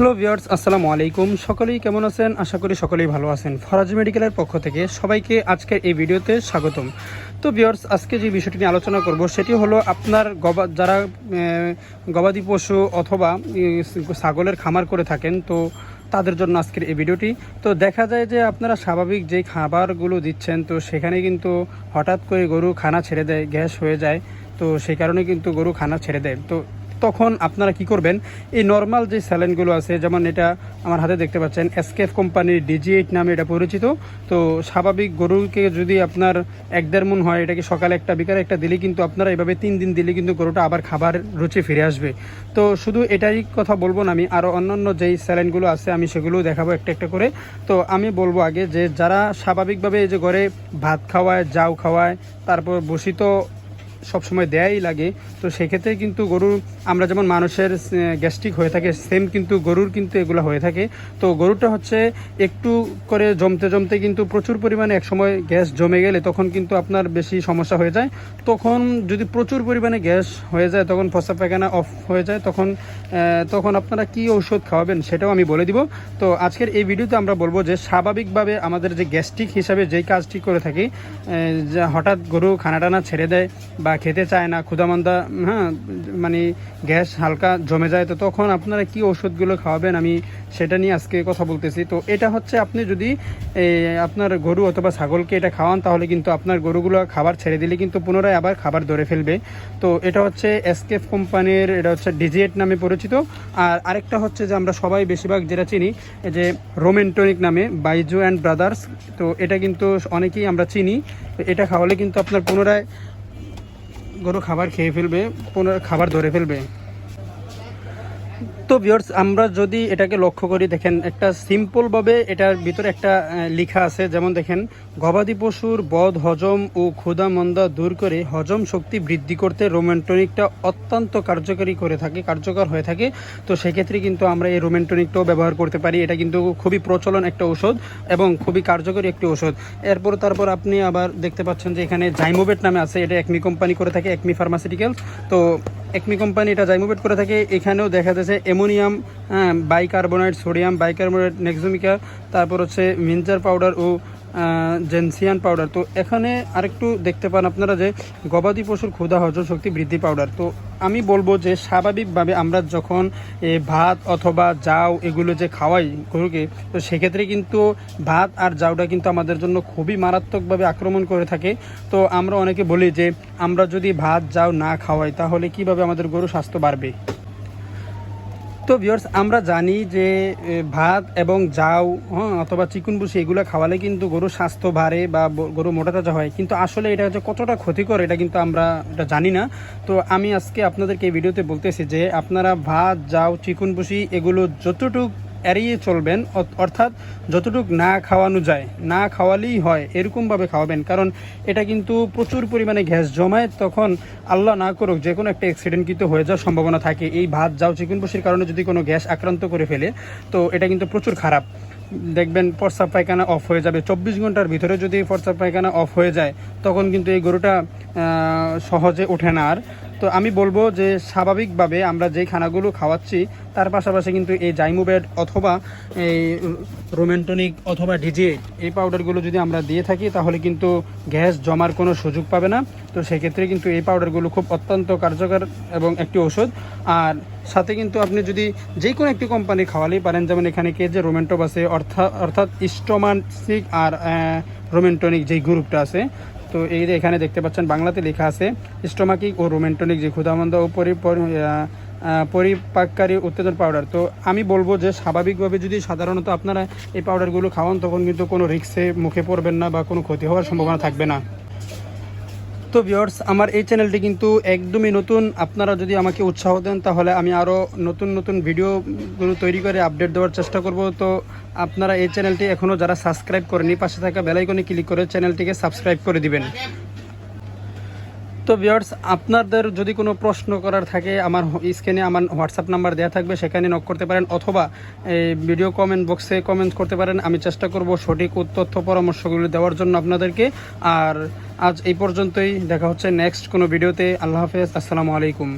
Hello viewers আসসালামু আলাইকুম। সকলেই কেমন আছেন? আশা করি সকলেই ভালো আছেন। ফরাজ মেডিকেলের পক্ষ থেকে সবাইকে আজকের এই ভিডিওতে স্বাগতম। তো ভিউয়ার্স আজকে যে বিষয়টি নিয়ে আলোচনা করব সেটি হলো আপনার গবা যারা গবাদি পশু অথবা ছাগলের খামার করে থাকেন, তো তাদের জন্য আজকের এই ভিডিওটি। তো দেখা যায় যে আপনারা স্বাভাবিক যে খাবারগুলো দিচ্ছেন, তো সেখানে কিন্তু হঠাৎ করে গরু খানা ছেড়ে দেয়, গ্যাস হয়ে যায়। তো সেই কারণে কিন্তু গরু খানা ছেড়ে দেয়। তো তখন আপনারা কি করবেন? এই নর্মাল যে স্যালেনগুলো আছে, যেমন এটা আমার হাতে দেখতে পাচ্ছেন এসকেফ কোম্পানির ডিজি এইট নামে এটা পরিচিত। তো স্বাভাবিক গরুকে যদি আপনার এক দেড় মন হয়, এটাকে সকালে একটা, বিকালে একটা দিলে কিন্তু আপনারা এভাবে তিন দিন দিলে কিন্তু গরুটা আবার খাবার রুচি ফিরে আসবে। তো শুধু এটাই কথা বলব না আমি আরও অন্যান্য যেই স্যালেনগুলো আছে আমি সেগুলোও দেখাবো একটা একটা করে। তো আমি বলব আগে যে যারা স্বাভাবিকভাবে এই যে ঘরে ভাত খাওয়ায় জাউ খাওয়ায়, তারপর বসিত সবসময় দেয়াই লাগে। তো সেক্ষেত্রে কিন্তু গরুর আমরা যেমন মানুষের গ্যাস্ট্রিক হয়ে থাকে, সেম কিন্তু গরুর কিন্তু এগুলো হয়ে থাকে। তো গরুটা হচ্ছে একটু করে জমতে জমতে কিন্তু প্রচুর পরিমাণে একসময় গ্যাস জমে গেলে তখন কিন্তু আপনার বেশি সমস্যা হয়ে যায়। তখন যদি প্রচুর পরিমাণে গ্যাস হয়ে যায়, তখন ফসা পায়খানা অফ হয়ে যায়, তখন তখন আপনারা কি ঔষধ খাওয়াবেন সেটাও আমি বলে দিব। তো আজকের এই ভিডিওতে আমরা বলব যে স্বাভাবিকভাবে আমাদের যে গ্যাস্ট্রিক হিসাবে যেই কাজটি করে থাকি হঠাৎ গরু খানা টানা ছেড়ে দেয় বা খেতে চায় না ক্ষুদামন্দা হ্যাঁ মানে গ্যাস হালকা জমে যায়, তো তখন আপনারা কি ওষুধগুলো খাওয়াবেন? আমি সেটা নিয়ে আজকে কথা বলতেছি। তো এটা হচ্ছে আপনি যদি আপনার গরু অথবা ছাগলকে এটা খাওয়ান, তাহলে কিন্তু আপনার গরুগুলো খাবার ছেড়ে দিলে কিন্তু পুনরায় আবার খাবার ধরে ফেলবে। তো এটা হচ্ছে এসকেফ কোম্পানির, এটা হচ্ছে ডিজিএট নামে পরিচিত। আর আরেকটা হচ্ছে যে আমরা সবাই বেশিরভাগ যেটা চিনি যে রোমেন্টনিক নামে, বাইজু অ্যান্ড ব্রাদার্স, তো এটা কিন্তু অনেকেই আমরা চিনি। এটা খাওয়ালে কিন্তু আপনার পুনরায় গরু খাবার খেয়ে ফেলবে পুনরায় খাবার ধরে ফেলবে। তো ভিউয়ার্স আমরা যদি এটাকে লক্ষ্য করি, দেখেন, একটা সিম্পলভাবে এটার ভিতরে একটা লেখা আছে। যেমন দেখেন, গবাদি পশুর বদ হজম ও ক্ষুধা মন্দা দূর করে হজম শক্তি বৃদ্ধি করতে রোমেন্টনিকটা অত্যন্ত কার্যকরী করে থাকে, কার্যকর হয়ে থাকে। তো সেক্ষেত্রে কিন্তু আমরা এই রোমেন্টনিকটাও ব্যবহার করতে পারি। এটা কিন্তু খুবই প্রচলন একটা ওষুধ এবং খুবই কার্যকরী একটি ওষুধ এরপর তারপর আপনি আবার দেখতে পাচ্ছেন যে এখানে জাইমোবেট নামে আছে। এটা একমি কোম্পানি করে থাকে একমি ফার্মাসিউটিক্যালস তো একমি কোম্পানি এটা জাইমোবেট করে থাকে এখানেও দেখা যাচ্ছে অ্যামোনিয়াম হ্যাঁ, বাইকার্বনেট সোডিয়াম বাইকার্বোনাইট নেক্সোমিকা তারপর হচ্ছে মিনজার পাউডার ও জেনসিয়ান পাউডার তো এখানে আরেকটু দেখতে পান আপনারা যে গবাদি পশুর ক্ষুধা হজম শক্তি বৃদ্ধি পাউডার তো আমি বলব যে স্বাভাবিকভাবে আমরা যখন ভাত অথবা জাউ এগুলো যে খাওয়াই গরুকে, তো সেক্ষেত্রে কিন্তু ভাত আর জাউটা কিন্তু আমাদের জন্য খুবই মারাত্মকভাবে আক্রমণ করে থাকে। তো আমরা অনেকে বলি যে আমরা যদি ভাত জাউ না খাওয়াই তাহলে কীভাবে আমাদের গরু স্বাস্থ্য বাড়বে? তো ভিওর্স আমরা জানি যে ভাত এবং জাউ হ্যাঁ অথবা চিকুন বুসি এগুলো খাওয়ালে কিন্তু গরুর স্বাস্থ্য বাড়ে বা গরু মোটা তাজা হয়। কিন্তু আসলে এটা হচ্ছে কতটা ক্ষতিকর, এটা কিন্তু আমরা এটা জানি না। তো আমি আজকে আপনাদেরকে এই ভিডিওতে বলতেছি যে, আপনারা ভাত জাউ চিকুন বুসি, এগুলো যতটুক এড়িয়ে চলবেন অর্থাৎ যতটুক না খাওয়ানো যায়, না খাওয়ালেই হয়, এরকমভাবে খাওয়াবেন। কারণ এটা কিন্তু প্রচুর পরিমাণে গ্যাস জমায়, তখন আল্লাহ না করুক যে কোনো একটা অ্যাক্সিডেন্ট কিন্তু হয়ে যাওয়ার সম্ভাবনা থাকে। এই ভাত যাও চিকেন বসির কারণে যদি কোনো গ্যাস আক্রান্ত করে ফেলে, তো এটা কিন্তু প্রচুর খারাপ। দেখবেন প্রস্রাব পায়খানা অফ হয়ে যাবে। চব্বিশ ঘণ্টার ভিতরে যদি প্রস্রাব পায়খানা অফ হয়ে যায়, তখন কিন্তু এই গরুটা সহজে ওঠে না। আর তো আমি বলব যে স্বাভাবিকভাবে আমরা যেই খানাগুলো খাওয়াচ্ছি, তার পাশাপাশি কিন্তু এই জাইমোবেড অথবা এই রোমেন্টনিক অথবা ডিজে এই পাউডারগুলো যদি আমরা দিয়ে থাকি, তাহলে কিন্তু গ্যাস জমার কোনো সুযোগ পাবে না। তো সেক্ষেত্রে কিন্তু এই পাউডারগুলো খুব অত্যন্ত কার্যকর এবং একটি ওষুধ আর সাথে কিন্তু আপনি যদি যে কোনো একটি কোম্পানি খাওয়ালেই পারেন, যেমন এখানে কে যে রোমেন্টপ আছে অর্থাৎ অর্থাৎ স্টোমানসিক আর রোমেন্টনিক যেই গ্রুপটা আছে তো এই যে এখানে দেখতে পাচ্ছেন, বাংলাতে লেখা আছে, স্টোমাকিক ও রোমেন্টনিক যে ক্ষুধামন্দ ও পরিপাককারী উত্তেজন পাউডার তো আমি বলব যে, স্বাভাবিকভাবে যদি সাধারণত আপনারা এই পাউডারগুলো খাওয়ান, তখন কিন্তু কোনো রিক্সে মুখে পড়বেন না বা কোনো ক্ষতি হওয়ার সম্ভাবনা থাকবে না। তো ভিওর্স আমার এই চ্যানেলটি কিন্তু একদমই নতুন। আপনারা যদি আমাকে উৎসাহ দেন, তাহলে আমি আরও নতুন নতুন ভিডিওগুলো তৈরি করে আপডেট দেওয়ার চেষ্টা করব। তো আপনারা এই চ্যানেলটি এখনও যারা সাবস্ক্রাইব করেনি, পাশে থাকা বেলাইকনে ক্লিক করে চ্যানেলটিকে সাবস্ক্রাইব করে দিবেন। তো ভিওর্স আপনাদের যদি কোনো প্রশ্ন করার থাকে, আমার স্ক্রিনে আমার হোয়াটসঅ্যাপ নাম্বার দেওয়া থাকবে, সেখানে নক করতে পারেন অথবা এই ভিডিও কমেন্ট বক্সে কমেন্ট করতে পারেন। আমি চেষ্টা করব সঠিক তথ্য পরামর্শগুলো দেওয়ার জন্য আপনাদেরকে। আর আজ এই পর্যন্তই, দেখা হচ্ছে নেক্সট কোনো ভিডিওতে আল্লাহ হাফেজ, আসসালামু আলাইকুম।